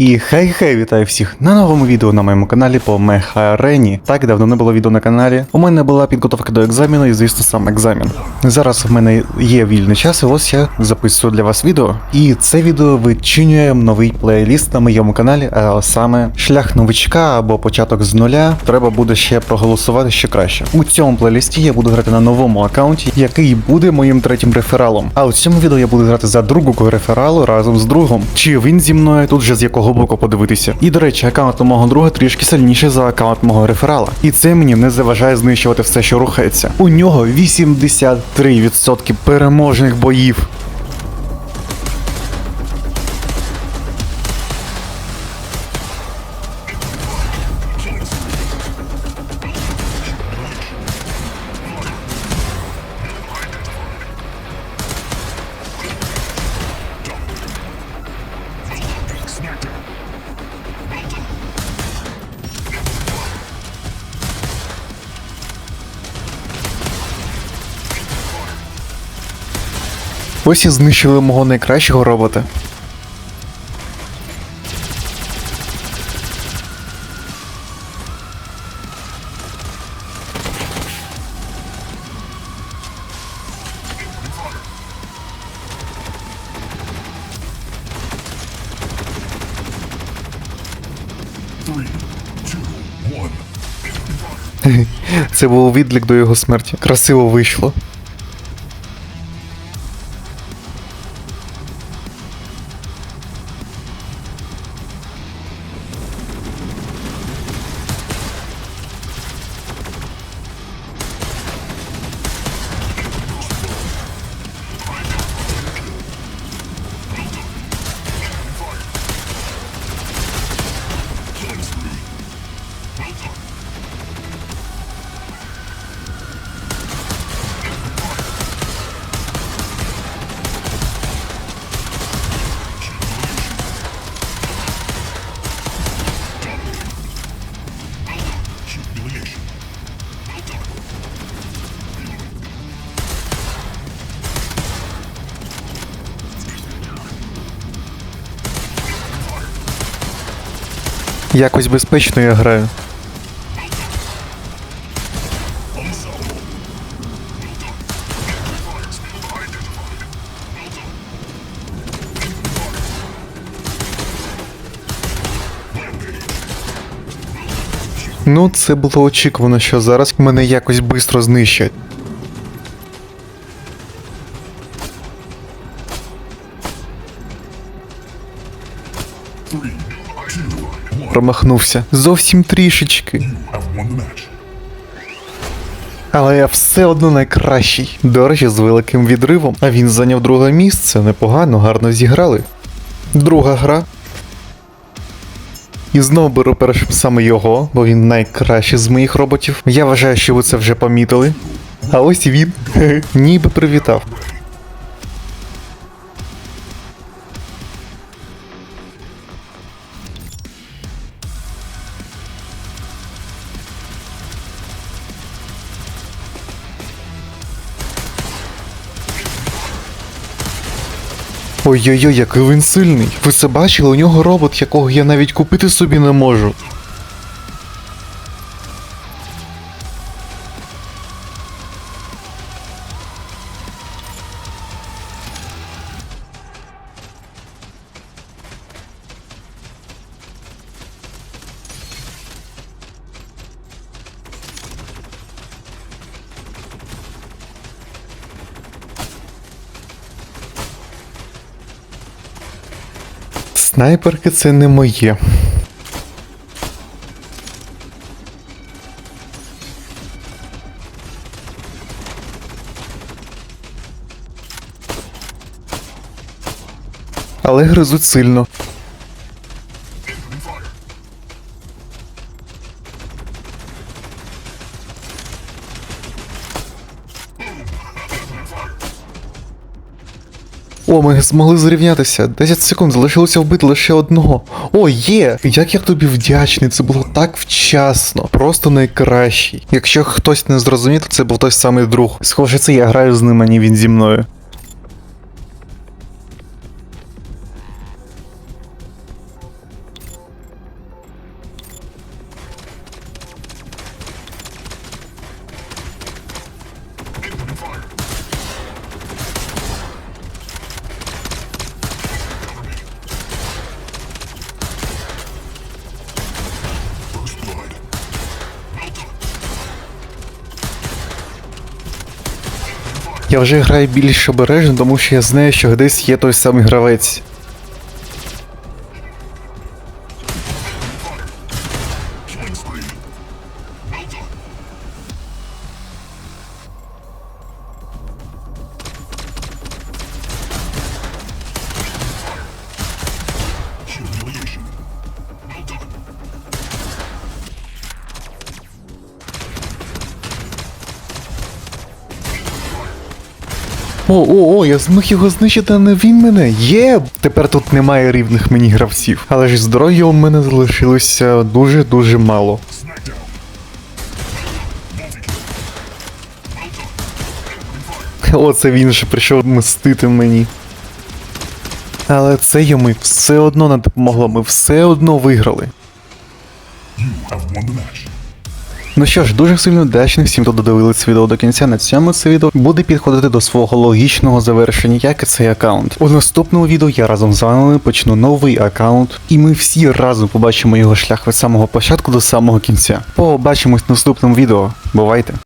І хей-хей, вітаю всіх на новому відео на моєму каналі по Меха Арені. Так давно не було відео на каналі. У мене була підготовка до екзамену і, звісно, сам екзамен. Зараз в мене є вільний час, і ось я записую для вас відео. І це відео вичинює новий плейліст на моєму каналі, а саме шлях новичка або початок з нуля. Треба буде ще проголосувати ще краще. У цьому плейлісті я буду грати на новому аккаунті, який буде моїм третім рефералом. А у цьому відео я буду грати за другого рефералу разом з другом. Чи він зі мною тут же з якого боку подивитися. І до речі, аккаунт у мого друга трішки сильніший за аккаунт мого реферала. І це мені не заважає знищувати все, що рухається. У нього 83% переможних боїв. Ось і знищили мого найкращого робота. Це був відлік до його смерті. Красиво вийшло. Якось безпечно я граю. Ну, це було очікувано, що зараз мене якось швидко знищать. Промахнувся. Зовсім трішечки. Але я все одно найкращий. До речі, з великим відривом. А він зайняв друге місце. Непогано, гарно зіграли. Друга гра. І знову беру першим саме його, бо він найкращий з моїх роботів. Я вважаю, що ви це вже помітили. А ось він. Ніби привітав. Ой-ой-ой, який він сильний. Ви це бачили? У нього робот, якого я навіть купити собі не можу. Снайперки це не моє. Але гризуть сильно. О, ми змогли зрівнятися. 10 секунд, залишилося вбити лише одного. О, є! Як я тобі вдячний, це було так вчасно. Просто найкращий. Якщо хтось не зрозумів, то це був той самий друг. Схоже, це я граю з ним, а не він зі мною. Я вже граю більш обережно, тому що я знаю, що десь є той самий гравець. О, о, о, я зміг його знищити, а не він мене. Є! Тепер тут немає рівних мені гравців. Але ж здоров'я у мене залишилося дуже-дуже мало. Оце він же прийшов мстити мені. Але це йому все одно не допомогло, ми все одно виграли. You have won the match. Ну що ж, дуже сильно вдячний всім, хто додивили це відео до кінця. На цьому це відео буде підходити до свого логічного завершення, як і цей аккаунт. У наступному відео я разом з вами почну новий аккаунт, і ми всі разом побачимо його шлях від самого початку до самого кінця. Побачимось в наступному відео. Бувайте!